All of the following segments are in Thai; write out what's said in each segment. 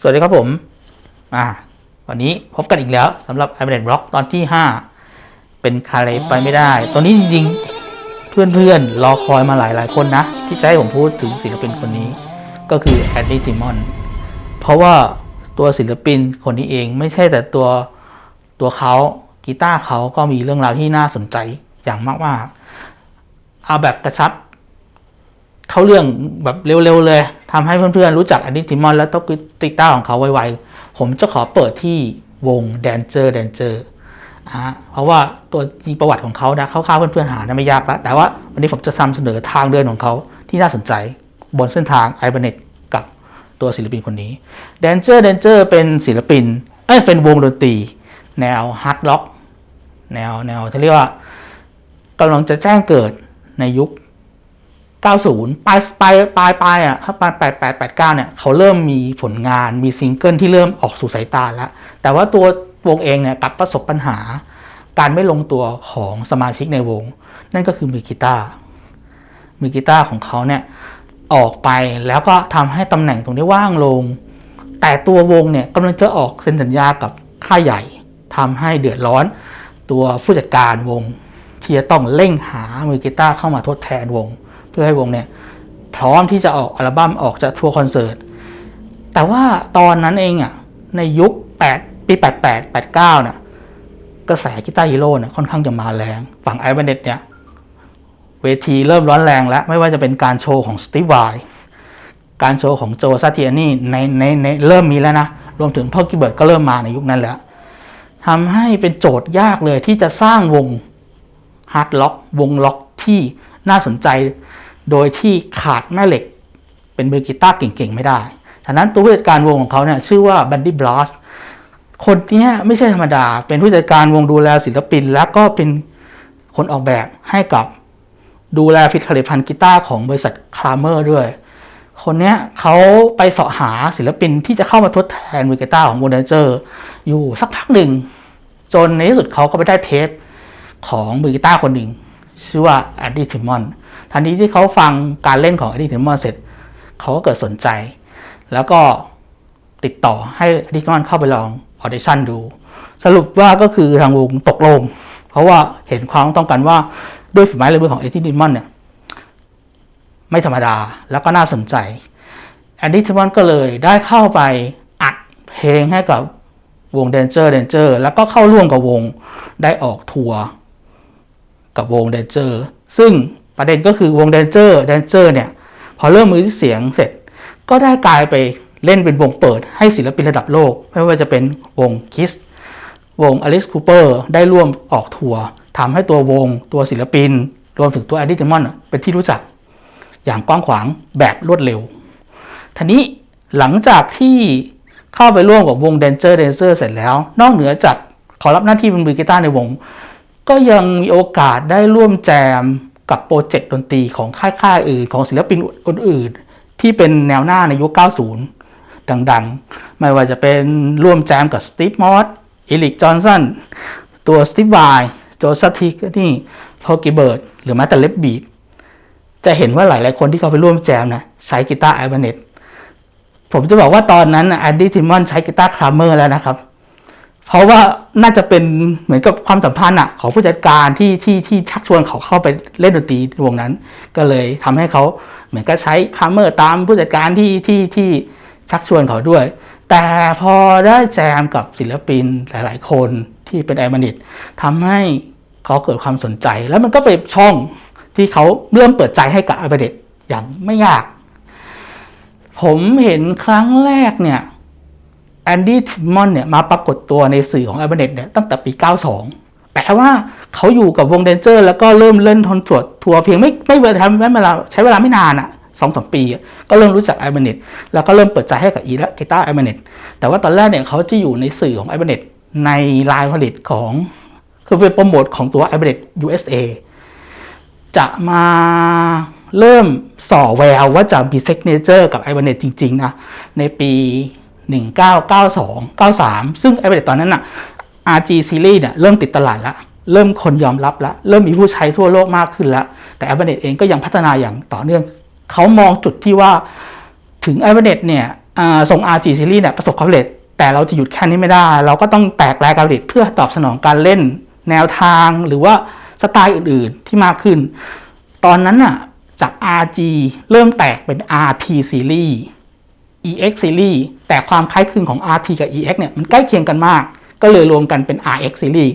สวัสดีครับผมอ่าวันนี้พบกันอีกแล้วสำหรับ i b a n e t Block ตอนที่ 5 เป็นคาเลไปไม่ได้ ตอนนี้จริงๆ เพื่อนๆ รอคอยมาหลายๆคนนะ ที่จะให้ผมพูดถึงศิลปินคนนี้ ก็คือแอดดี้ติมอนเพราะว่าตัวศิลปินคนนี้เองไม่ใช่แต่ตัวตัวเขากีตาร์เขาก็มีเรื่องราวที่น่าสนใจอย่างมากๆเอาแบบกระชับ เข้าเรื่องแบบเร็วๆเลยทำให้เพื่อนๆรู้จักอนิติมอนและต้องติต้าของเขาไวๆ ผมจะขอเปิดที่วง Danger Danger อ่าเพราะว่าตัวจริงประวัติของเขานะคร่าวๆเพื่อนๆหานะไม่ยากละแต่ว่าวันนี้ผมจะนำเสนอทางเดินของเขาที่น่าสนใจบนเส้นทางไอ b บ n e t กับตัวศิลปินคนนี้ Danger Danger เป็นศิลปินเอ้ยเป็นวงดนตรี แนวฮาร์ดล็อก แนวแนวที่เรียกว่ากำลังจะแจ้งเกิดในยุค 90ปลายปลายปลายปลายอะถ้าปลาย8 8 8 9เนี่ยเขาเริ่มมีผลงานมีซิงเกิลที่เริ่มออกสู่สายตาแล้ว แต่ว่าตัววงเองเนี่ยกลับประสบปัญหา การไม่ลงตัวของสมาชิกในวง นั่นก็คือมือกีตาร์มือกีตาร์ของเขาเนี่ยออกไปแล้วก็ทำให้ตำแหน่งตรงนี้ว่างลง แต่ตัววงเนี่ยกำลังจะออกเซ็นสัญญากับค่ายใหญ่ทำให้เดือดร้อน ตัวผู้จัดการวงที่จะต้องเร่งหามือกีตาร์เข้ามาทดแทนวง พื่อให้วงเนี่ยพร้อมที่จะออกอัลบั้มออกจากทัวร์คอนเสิร์ตแต่ว่าตอนนั้นเองอะในยุค 8 ปี 88 89น่ะกระแสกีตาร์ฮีโร่เนี่ยค่อนข้างจะมาแรง ฝั่งไอเบเน็ตเนี่ยเวทีเริ่มร้อนแรงแล้ว ไม่ว่าจะเป็นการโชว์ของสตีฟไวการโชว์ของโจซาติอานี่ในในในเริ่มมีแล้วนะ รวมถึงพ่อกิเบิร์ตก็เริ่มมาในยุคนั้นแล้วทำให้เป็นโจทย์ยากเลยที่จะสร้างวงฮาร์ดล็อก วงล็อกที่น่าสนใจ โดยที่ขาดแม่เหล็กเป็นมือกีตาร์เก่งๆ ไม่ได้ ฉะนั้นตัวผู้จัดการวงของเขาเนี่ยชื่อว่าบันดี้บลัสคนเนี้ยไม่ใช่ธรรมดา เป็นผู้จัดการวงดูแลศิลปิน แล้วก็เป็นคนออกแบบให้กับดูแลฟิตผลิตภัณฑ์กีตาร์ของบริษัทคลาเมอร์ด้วย คนเนี้ยเขาไปเสาะหาศิลปินที่จะเข้ามาทดแทนมือกีตาร์ของโมเดนเจอร์ อยู่สักพักหนึ่ง จนในที่สุดเขาก็ไปได้เทปของมือกีตาร์คนหนึ่ง ชื่อว่าแอดดี้ทิมมอนทันทีที่เขาฟังการเล่นของแอดดี้ทิมมอนเสร็จ เขาก็เกิดสนใจ แล้วก็ติดต่อให้แอดดี้ทิมมอนเข้าไปลองออเดชั่นดู สรุปว่าก็คือทางวงตกลง เพราะว่าเห็นความต้องการว่าด้วยฝีไม้ลายมือของแอดดี้ทิมมอนเนี่ยไม่ธรรมดาแล้วก็น่าสนใจแอดดี้ทิมมอนก็เลยได้เข้าไปอัดเพลงให้กับวง Danger Danger แล้วก็เข้าร่วมกับวงได้ออกทัวร์ กับวง Danger ซึ่งประเด็นก็คือวง Danger Danger เนี่ย พอเริ่มมือเสียงเสร็จ ก็ได้กลายไปเล่นเป็นวงเปิดให้ศิลปินระดับโลก ไม่ว่าจะเป็นวง Kiss วง Alice Cooper ได้ร่วมออกทัวร์ทำให้ตัววงตัวศิลปิน รวมถึงตัว Eddie Demon เป็นที่รู้จัก อย่างกว้างขวางแบบรวดเร็วทีนี้หลังจากที่เข้าไปร่วมกับวง Danger Dancer เสร็จแล้ว นอกเหนือจากขอรับหน้าที่เป็นมือกีตาร์ในวง ก็ยังมีโอกาสได้ร่วมแจมกับโปรเจกต์ดนตรีของค่ายๆอื่นของศิลปินอื่นๆที่เป็นแนวหน้าในยุค 90 ดังๆ ไม่ว่าจะเป็นร่วมแจมกับสตีฟมอสเอลิกจอห์นสันตัวสตีฟไวโจซัติกนี่พอกิเบิร์ดหรือแม้แต่เล็บบีดจะเห็นว่าหลายๆคนที่เขาไปร่วมแจมนะใช้กีตาร์ไอ b บเนตผมจะบอกว่าตอนนั้นแอนดี้ทิมมอนใช้กีตาร์คลาเมอร์แล้วนะครับ เพราะว่าน่าจะเป็นเหมือนกับความสัมพันธ์อะของผู้จัดการที่ที่ที่ชักชวนเขาเข้าไปเล่นดนตรีวงนั้น ก็เลยทำให้เขาเหมือนกับใช้คลาเมอร์ตามผู้จัดการที่ที่ที่ชักชวนเขาด้วย แต่พอได้แจมกับศิลปินหลาย ๆ คนที่เป็นไอมานิตทำให้เขาเกิดความสนใจ แล้วมันก็เป็นช่องที่เขาเริ่มเปิดใจให้กับไอมานิตอย่างไม่ยาก ผมเห็นครั้งแรกเนี่ย แอนดี้ทิมมอนเนี่ยมาปรากฏตัวในสื่อของ a อ b เ n น t เนี่ยตั้งแต่ปี 92 แปลว่าเขาอยู่กับวงเดนเจอร์ แล้วก็เริ่มเล่นทอนตรวจทัวร์เพียงไม่ไม่เวลาทำเวลาใช้เวลาไม่นานอะสองสามปี ก็เริ่มรู้จัก a อ b เ n น t แล้วก็เริ่มเปิดใจให้กับอีและกีตาร์ไอ b บเ n น t แต่ว่าตอนแรกเนี่ยเขาจะอยู่ในสื่อของ a อ b เ n น t ในไลน์ผลิตของคือเป็นโปรโมทของตัว a อ b เ n น t USA จะมาเริ่มส่อแววว่าจะมีเซ็กเนเจอร์กับไอ b บเ n น t จริง ๆ นะ ในปี 1992 93 ซึ่งไอ b บเ n นตอนนั้นอะ RG Series เนี่ยเริ่มติดตลาดละเริ่มคนยอมรับละเริ่มมีผู้ใช้ทั่วโลกมากขึ้นล้วแต่ไอ b บเ n น t เองก็ยังพัฒนาอย่างต่อเนื่อง เขามองจุดที่ว่าถึงไอ b บเ n น t เนี่ยอ่ารง RG Series เนี่ยประสบความสำเร็จ แต่เราจะหยุดแค่นี้ไม่ได้ เราก็ต้องแตกรายการผลิตเพื่อตอบสนองการเล่นแนวทางหรือว่าสไตล์อื่นๆที่มากขึ้น ตอนนั้นน่ะจาก RG เริ่มแตกเป็น RT Series EX Series แต่ความคล้ายคลึงของ RT กับ EX เนี่ยมันใกล้เคียงกันมาก ก็เลยรวมกันเป็น RX Series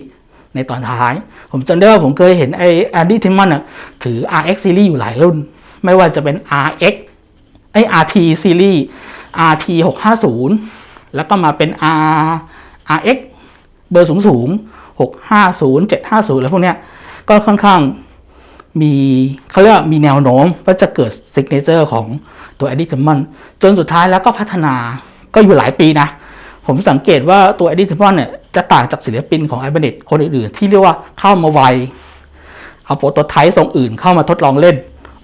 ในตอนท้าย ผมจำได้ว่าผมเคยเห็นไอ้แอนดี้ทิมมอนน่ะถือ RX Series อยู่หลายรุ่น ไม่ว่าจะเป็น RX ไอ้ RT Series RT 650 แล้วก็มาเป็น R RX เบอร์สูงสูง650 750แล้วพวกเนี้ยก็ค่อนข้าง มีเขาเรียกมีแนวโน้มว่าจะเกิดซิกเนเจอร์ของตัว e d d i t i m o n จนสุดท้ายแล้วก็พัฒนาก็อยู่หลายปีนะ ผมสังเกตว่าตัว e d d i t i m o n เนี่ยจะต่างจากศิลปินของ i b a n e t คนอื่นๆ ที่เรียกว่าเข้ามาไวเอาโปรโตไทป์ทรงอื่นเข้ามาทดลองเล่น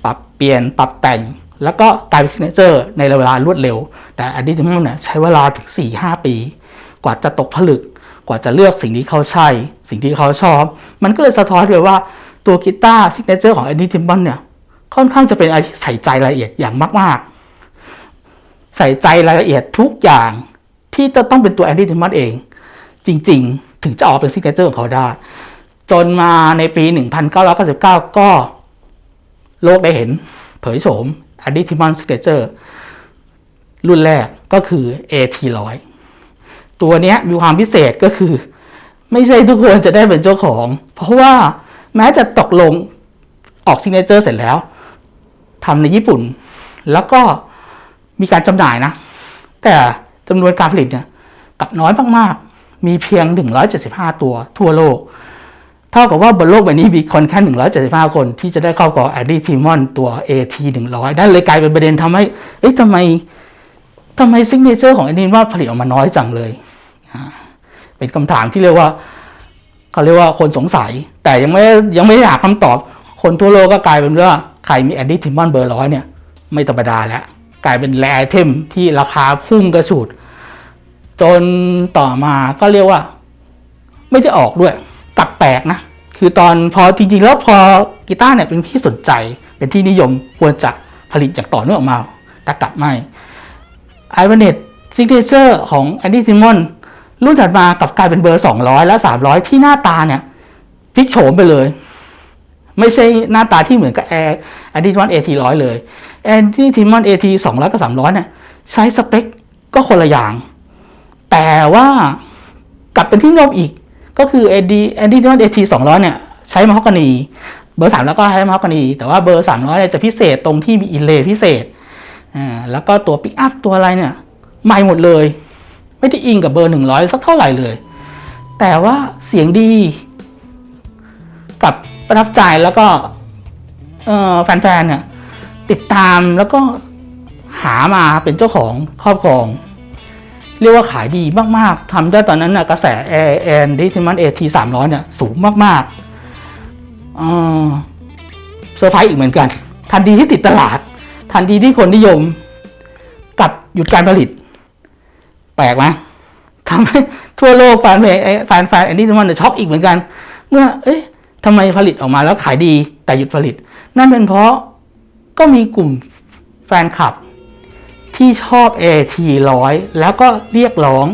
ปรับเปลี่ยนปรับแต่ง แล้วก็กลายเป็นซิกเนเจอร์ในเวลารวดเร็ว แต่ e d d i t i m o n เนี่ยใช้เวลาถึง4-5 ปี กว่าจะตกผลึกกว่าจะเลือกสิ่งที่เขาใช่ สิ่งที่เขาชอบ มันก็เลยสะท้อนเลยว่า ตัวกีตาร์ซิกเนเจอร์ของ Eddie Timbon เนี่ยค่อนข้างจะเป็นอะไรที่ใส่ใจรายละเอียดอย่างมาก ๆ ใส่ใจรายละเอียดทุกอย่างที่จะต้องเป็นตัว Eddie Timbon เอง จริง ๆ ถึงจะออกเป็นซิกเนเจอร์ของเขาได้ จนมาในปี 1999 ก็โลกได้เห็นเผยโฉม Eddie Timbon Signature รุ่นแรกก็คือ AT100 ตัวนี้มีความพิเศษก็คือ ไม่ใช่ทุกคนจะได้เป็นเจ้าของ เพราะว่า แม้จะตกลงออกซิกเนเจอร์เสร็จแล้วทำในญี่ปุ่น แล้วก็มีการจำหน่ายนะ แต่จำนวนการผลิตเนี่ยกลับน้อยมากๆ มีเพียง 175 ตัวทั่วโลก เท่ากับว่าบนโลกใบนี้มีคนแค่ 175 คนที่จะได้เข้ากอแอดดี้ทีมอนตัว AT 100ได้เลยกลายเป็นประเด็นทำให้ เอ๊ะทำไมทำไมซิกเนเจอร์ของแอดดี้ว่าผลิตออกมาน้อยจังเลย เป็นคำถามที่เรียกว่า เขาเรียกว่าคนสงสัย แต่ยังไม่ยังไม่ได้หาคำตอบ คนทั่วโลกก็กลายเป็นว่าใครมีแอนดี้ทิมมอนเบอร์ร้อยเนี่ย ไม่ธรรมดาแล้ว กลายเป็นแรไอเทมที่ราคาพุ่งกระฉูดจนต่อมาก็เรียกว่า ไม่ได้ออกด้วยกลับแปลกนะ คือตอนพอจริงๆแล้วพอกีตาร์เนี่ยเป็นที่สนใจเป็นที่นิยมควรจะผลิตอย่างต่อเนื่องออกมา แต่กลับไม่ไอเวเนตซิกเนเจอร์ของแอนดี้ทิมมอน รุ่นถัดมากลับกลายเป็นเบอร์200และ300ที่หน้าตาเนี่ยพลิกโฉมไปเลย ไม่ใช่หน้าตาที่เหมือนกับแอร์แอนดี้ทิมอนเอทีร้อยเลยแอนดี้ทิมอนเอทีสองร้อยกับสามร้อยเนี่ยใช้สเปคก็คนละอย่าง แต่ว่ากลับเป็นที่นิยมอีก ก็คือแอนดี้แอนดี้ทิมอนเอทีสองร้อยเนี่ยใช้มะฮอกกานีเบอร์สามแล้วก็ใช้มะฮอกกานีแต่ว่าเบอร์สามร้อยเนี่ยจะพิเศษตรงที่มีอินเลย์พิเศษอ่าแล้วก็ตัวปิกอัพตัวอะไรเนี่ยใหม่หมดเลย ไม่ได้อิงกับเบอร์หนึ่งร้อยสักเท่าไหร่เลย แต่ว่าเสียงดี กับประทับใจแล้วก็แฟนๆเนี่ยติดตามแล้วก็หามาเป็นเจ้าของครอบครอง เรียกว่าขายดีมากๆทำได้ตอนนั้นนะกระแสแอร์แอนดิทิมันเอทีสามร้อยเนี่ยสูงมากๆเซอร์ไพรส์อีกเหมือนกัน ทันทีที่ติดตลาด ทันทีที่คนนิยม กับหยุดการผลิต แปลกไหมทำให้ทั่วโลกแฟนเพลงไอ้แฟนแฟนแอนดี้มันช็อกอีกเหมือนกัน เมื่อ เอ๊ะทำไมผลิตออกมาแล้วขายดีแต่หยุดผลิต นั่นเป็นเพราะก็มีกลุ่มแฟนคลับ ที่ชอบ AT ร้อยแล้วก็เรียกร้อง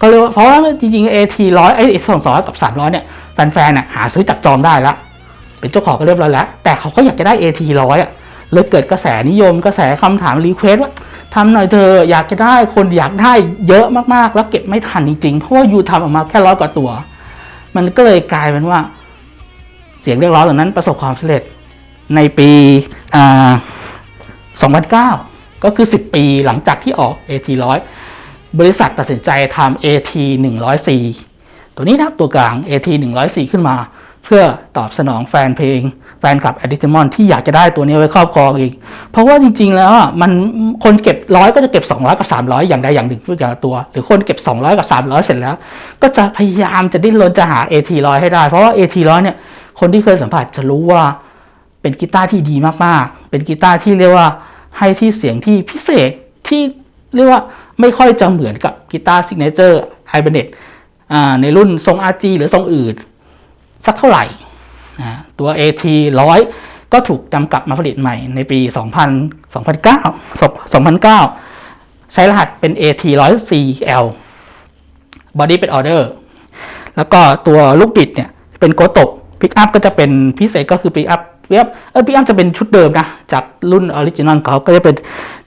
ก็เลยว่าเพราะว่าจริงๆ AT ร้อยไอ้สองสองกับสามร้อยเนี่ยแฟนๆน่ะหาซื้อจับจองได้แล้วเป็นเจ้าของก็เรียบร้อยแล้ว แต่เขาก็อยากจะได้ AT ร้อยอะเลยเกิดกระแสนิยมกระแสคำถามรีเควสว่า ทำหน่อยเธออยากจะได้คนอยากได้เยอะมากๆ แล้วเก็บไม่ทันจริงๆ เพราะว่ายูทำออกมาแค่ร้อยกว่าตัว มันก็เลยกลายเป็นว่า เสียงเรียกร้องเหล่านั้นประสบความสำเร็จในปี2009 ก็คือ 10 ปีหลังจากที่ออก AT 100 บริษัทตัดสินใจทำ AT 104ตัวนี้นะครับตัวกลาง AT 104ขึ้นมา เพื่อตอบสนองแฟนเพลง แฟนคลับ a d d i t i m o n ที่อยากจะได้ตัวนี้ไว้ครอบครองอีก เพราะว่าจริง ๆ แล้วมันคนเก็บร้อยก็จะเก็บ 200 กับ 300 อย่างใดอย่างหนึ่งทุกอย่างละตัว หรือคนเก็บ 200 กับ 300 เสร็จแล้ว ก็จะพยายามจะดิ้นรนจะหา AT 100 ให้ได้ เพราะว่า AT 100 เนี่ยคนที่เคยสัมผัสจะรู้ว่าเป็นกีตาร์ที่ดีมากๆ เป็นกีตาร์ที่เรียกว่าให้ที่เสียงที่พิเศษที่เรียกว่าไม่ค่อยจะเหมือนกับกีตาร์ซิกเนเจอร์ไฮเบเนตในรุ่นทรง RG หรือทรงอื่น สักเท่าไหร่ ตัว AT 100 ก็ถูกจำกลับมาผลิตใหม่ในปี 2000 2009 2009 ใช้รหัสเป็น AT 100 CL body เป็น order แล้วก็ตัวลูกบิดเนี่ยเป็นโกโตพิกอัพก็จะเป็นพิเศษก็คือพิกอัพเว็บเออพิกอัพจะเป็นชุดเดิมนะ จากรุ่นออริจินอลเขาก็จะเป็น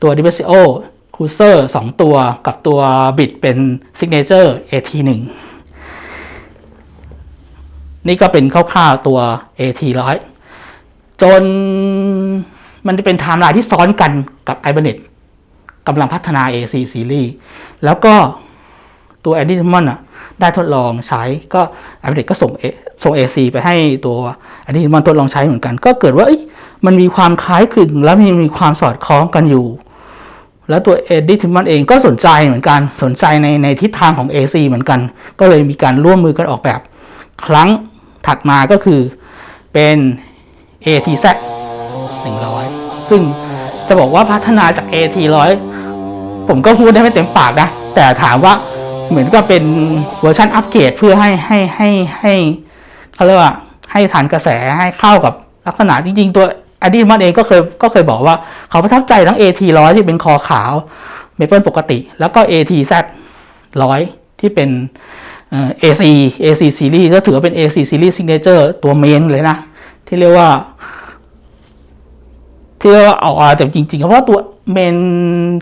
ตัว d i v e r s i o Cruiser 2 ตัวกับตัวบิดเป็น Signature AT1 นี่ก็เป็นคร่าวๆตัว AT100 จนมันจะเป็นไทม์ไลน์ที่ซ้อนกันกับ i b a n e t กำลังพัฒนา AC Series แล้วก็ตัว a n d y t m o n อะได้ทดลองใช้ก็ i b a n e t ก็ส่ง A- ส่ง AC ไปให้ตัว a n d y t m o n ทดลองใช้เหมือนกัน ก็เกิดว่ามันมีความคล้ายคลึงแล้วมีมีความสอดคล้องกันอยู่ แล้วตัว a d i t m o n เองก็สนใจเหมือนกันสนใจในในทิศทางของ AC เหมือนกัน ก็เลยมีการร่วมมือกันออกแบบ ครั้ง ถัดมาก็คือเป็น ATZ 100 ซึ่งจะบอกว่าพัฒนาจาก AT 100 ผมก็พูดได้ไม่เต็มปากนะ แต่ถามว่าเหมือนกับเป็นเวอร์ชันอัปเกรดเพื่อให้ให้ให้ให้เขาเรียกว่าให้ทันกระแสให้เข้ากับลักษณะจริง ๆ ตัวอดีตมันเองก็เคยก็เคยบอกว่าเขาประทับใจทั้ง AT 100 ที่เป็นคอขาวเมเปิลปกติ แล้วก็ ATZ 100 ที่เป็น AC AC series ก็ถือว่าเป็น AC series signature ตัวเมนเลยนะ ที่เรียกว่า ที่เรียกว่าเอาอาแต่จริงๆเพราะตัวเมน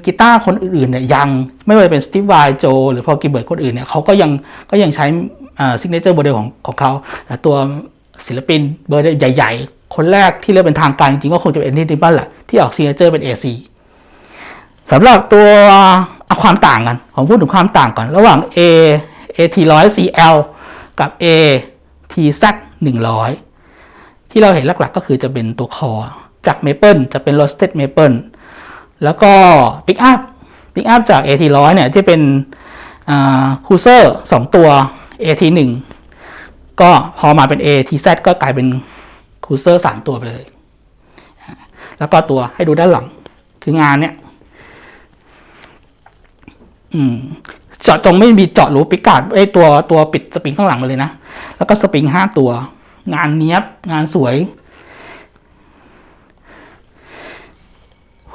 กีตาร์คนอื่นๆเนี่ยยังไม่ว่าจะเป็นสตีฟไวโจหรือพอกิเบิร์ตคนอื่นเนี่ยเขาก็ยังก็ยังใช้ซิกเนเจอร์โมเดลของของเขาแต่ตัวศิลปินเบอร์ใหญ่ๆ คนแรกที่เรียกเป็นทางการจริงๆก็คงจะเป็นเอ็นดี้ดิบันแหละที่ออกซิกเนเจอร์เป็น AC สำหรับตัวเอาความต่างกัน ผมพูดถึงความต่างก่อน ระหว่าง A AT 100 CL กับ A TZ 100 ที่เราเห็นหลักๆก็คือจะเป็นตัวคอ จากเมเปิลจะเป็น roasted maple แล้วก็ pick up pick up จาก AT 100 เนี่ยที่เป็นคูเซอร์สองตัว AT 1 ก็พอมาเป็น ATZ ก็กลายเป็นคูเซอร์สามตัวไปเลย แล้วก็ตัวให้ดูด้านหลังคืองานเนี่ย เจาะจงไม่มีเจาะหรูปิกาดไอตัวตัวปิดสปริงข้างหลังมาเลยนะ แล้วก็สปริงห้าตัว งานเนี้ยบงานสวย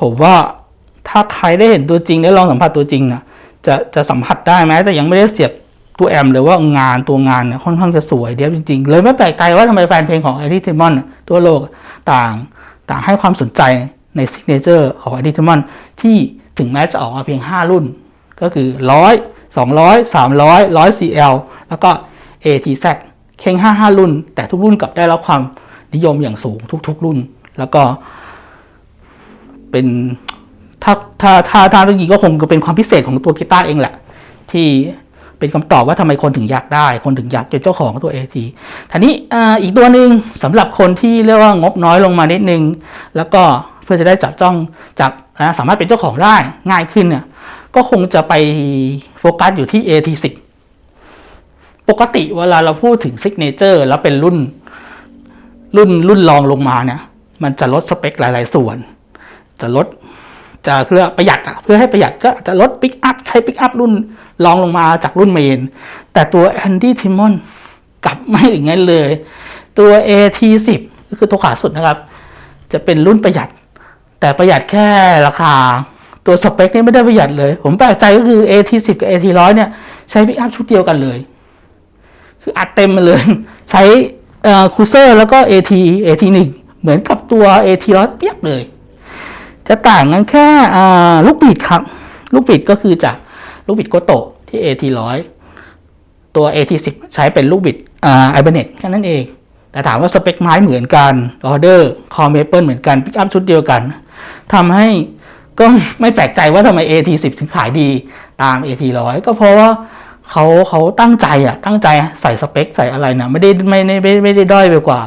ผมว่าถ้าใครได้เห็นตัวจริงได้ลองสัมผัสตัวจริงนะจะจะสัมผัสได้ไหมแต่ยังไม่ได้เสียบตัวแอมเลยว่างานตัวงานเนี่ยค่อนข้างจะสวยเดียวจริง ๆ เลยไม่แปลกใจว่าทำไมแฟนเพลงของ e d d i t i m o n ทั่วโลกต่างต่างให้ความสนใจในซิกเนเจอร์ของ e d d i t i m o n ที่ถึงแม้จะออกมาเพียง 5 รุ่น ก็คือ 100 200 300 100 CL แล้วก็ ATZ เข่ง55 รุ่น แต่ทุกรุ่นกลับได้รับความนิยมอย่างสูงทุก ๆ รุ่น แล้วก็ เป็นถ้าถ้าถ้าถ้าเรื่องนี้ก็คงจะเป็นความพิเศษของตัวกีตาร์เองแหละ ที่เป็นคำตอบว่าทำไมคนถึงอยากได้ คนถึงอยากเป็นเจ้าของตัว AT ทีนี้อ,อีกตัวหนึ่งสำหรับคนที่เรียกว่างบน้อยลงมานิดนึง แล้วก็เพื่อจะได้จับจ้องจับนะสามารถเป็นเจ้าของได้ง่ายขึ้นเนี่ย ก็คงจะไปโฟกัสอยู่ที่ AT10 ปกติเวลาเราพูดถึงซิกเนเจอร์แล้วเป็นรุ่น รุ่นรุ่นรองลงมาเนี่ย มันจะลดสเปคหลาย ๆ ส่วน จะลดจะเพื่อประหยัดอะเพื่อให้ประหยัดก็อาจจะลดปิกอัพใช้ปิกอัพรุ่นรองลงมาจากรุ่นเมน แต่ตัวแอนดี้ทิมอนกลับไม่อย่างนั้นเลย ตัว AT10 ก็คือตัวขาสุดนะครับ จะเป็นรุ่นประหยัด แต่ประหยัดแค่ราคา ตัวสเปคนี่ไม่ได้ประหยัดเลย ผมแปลกใจก็คือ AT10 กับ AT100 เนี่ย ใช้ปิกอัพชุดเดียวกันเลย คืออัดเต็มมาเลย ใช้คูเซอร์แล้วก็ AT AT1 เหมือนกับตัว AT100 เปียกเลย จะต่างกันแค่ลูกบิดครับ ลูกบิดก็คือจากลูกบิดโกโตะที่ AT100 ตัว AT10 ใช้เป็นลูกบิดไอเบเน็ตแค่นั้นเอง แต่ถามว่าสเปคไม้เหมือนกันออเดอร์คอเมเปิลเหมือนกันปิกอัพชุดเดียวกันทำให้ ก็ไม่แปลกใจว่าทำไม AT10 ถึงขายดีตาม AT100 ก็เพราะว่าเขาเขาตั้งใจอะตั้งใจใส่สเปค ใส่อะไรนะไม่ได้ไม่ไม่ไม่ไม่ได้ด้อยไปกว่า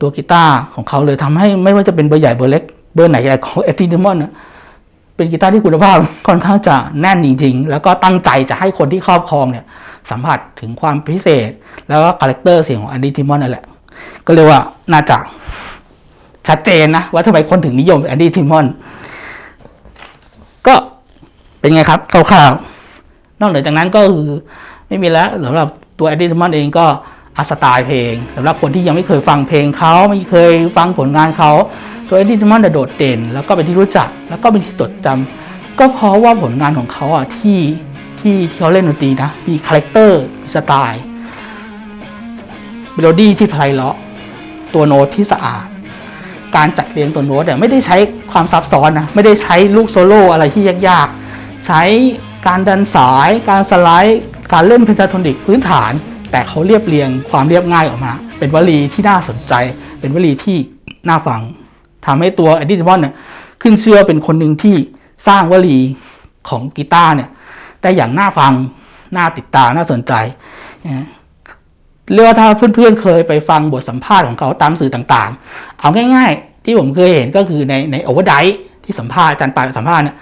ตัวกีตาร์ของเขาเลยทำให้ไม่ว่าจะเป็นเบอร์ใหญ่เบอร์เล็ก เบอร์ไหนของเอติเดมอนเป็นกีตาร์ที่คุณภาพค่อนข้างจะแน่นจริง ๆ แล้วก็ตั้งใจจะให้คนที่ครอบครองเนี่ยสัมผัสถึงความพิเศษ แล้วก็คาแรคเตอร์เสียงของอันดี้ทิมอนนั่นแหละ ก็เรียกว่าน่าจะชัดเจนนะว่าทำไมคนถึงนิยมอันดี้ทิมอน เป็นไงครับคร่าวๆนอกเหนือจากนั้นก็คือไม่มีแล้วสำหรับตัวอันดี้ทิมอนเองก็อาสไตล์เพลงสำหรับคนที่ยังไม่เคยฟังเพลงเขาไม่เคยฟังผลงานเขาตัวอันดี้ทิมอนโดดเด่น แล้วก็เป็นที่รู้จัก แล้วก็เป็นที่จดจำก็ก็เพราะว่าผลงานของเขาอะที่ที่ที่เขาเล่นดนตรีนะมีคาแรคเตอร์มีสไตล์เมโลดี้ที่ไพเราะตัวโน้ตที่สะอาด การจัดเรียงตัวโน้ตเนี่ยไม่ได้ใช้ความซับซ้อนนะไม่ได้ใช้ลูกโซโล่อะไรที่ยากๆ ใช้การดันสาย การสไลด์ การเล่นเพนทาโทนิกพื้นฐาน แต่เขาเรียบเรียงความเรียบง่ายออกมา เป็นวลีที่น่าสนใจ เป็นวลีที่น่าฟังทำให้ตัวอดดี้ดิมอนเนี่ยขึ้นเชื่อเป็นคนหนึ่งที่สร้างวลีของกีตาร์เนี่ยได้อย่างน่าฟัง น่าติดตามน่าสนใจนะเรียกว่าถ้าเพื่อนๆเคยไปฟังบทสัมภาษณ์ของเขาตามสื่อต่างๆ เอาง่าย ๆ ที่ผมเคยเห็นก็คือในในโอเวอร์ไดที่สัมภาษณ์อาจารย์ปาสัมภาษณ์เนี่ย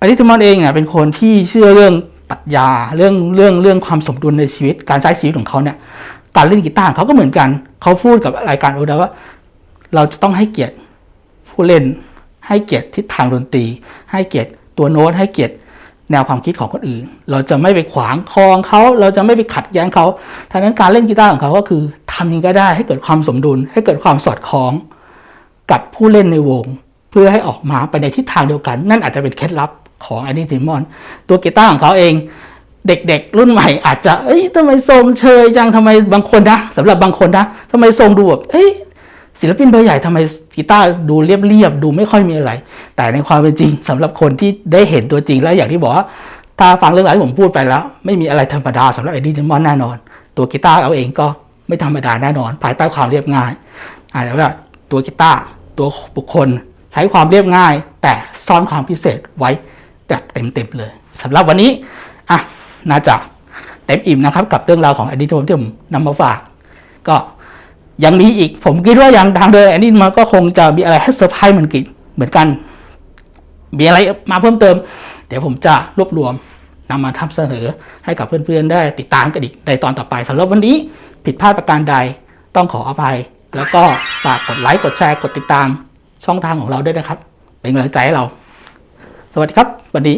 อดิทมอนเองเนี่ยเป็นคนที่เชื่อเรื่องปรัชญาเรื่องเรื่องเรื่องความสมดุลในชีวิต การใช้ชีวิตของเขาเนี่ยการเล่นกีตาร์เขาก็เหมือนกัน เขาพูดกับรายการโอเวอร์ว่า เราจะต้องให้เกียรติผู้เล่น ให้เกียรติทิศทางดนตรี ให้เกียรติตัวโน้ตให้เกียรติแนวความคิดของคนอื่น เราจะไม่ไปขวางคองเขา เราจะไม่ไปขัดแย้งเขาทั้งนั้นการเล่นกีตาร์ของเขาก็คือทำยังไงก็ได้ให้เกิดความสมดุล ให้เกิดความสอดคล้อง กับผู้เล่นในวง เพื่อให้ออกมาไปในทิศทางเดียวกัน นั่นอาจจะเป็นเคล็ดลับ ของแอนนี่ติมอน ตัวกีตาร์ของเขาเองเด็กๆ รุ่นใหม่อาจจะ เอ้ยทำไมทรงเชยจังทำไมบางคนนะสำหรับบางคนนะทำไมทรงดูแบบเอ้ยศิลปินเบอร์ใหญ่ทำไมกีตาร์ดูเรียบๆ ดูไม่ค่อยมีอะไร แต่ในความเป็นจริงสำหรับคนที่ได้เห็นตัวจริงแล้วอย่างที่บอกว่าถ้าฟังเรื่องราวที่ผมพูดไปแล้ว ไม่มีอะไรธรรมดาสำหรับเอ็ดดี้เดมอนแน่นอน ตัวกีตาร์เอาเองก็ไม่ธรรมดาแน่นอน ภายใต้ความเรียบง่ายอาจจะว่าตัวกีตาร์ตัวบุคคล ใช้ความเรียบง่าย แต่ซ่อนความพิเศษไว้ แบบเต็มๆเลยสำหรับวันนี้อะน่าจะเต็มอิ่มนะครับ กับเรื่องราวของอดดี้เดมนที่ผมนำมาฝาก ก็ยังมีอีกผมคิดว่าอย่างทางเดินอันนี้มันก็คงจะมีอะไรให้เซอร์ไพรส์เหมือนกันเหมือนกัน มีอะไรมาเพิ่มเติม เดี๋ยวผมจะรวบรวมนำมาทำเสนอให้กับเพื่อนๆได้ติดตามกันอีกในตอนต่อไปสำหรับวันนี้ผิดพลาดประการใดต้องขออภัย แล้วก็ฝากกดไลค์กดแชร์กดติดตามช่องทางของเราด้วยนะครับ เป็นกำลังใจให้เรา สวัสดีครับ วันนี้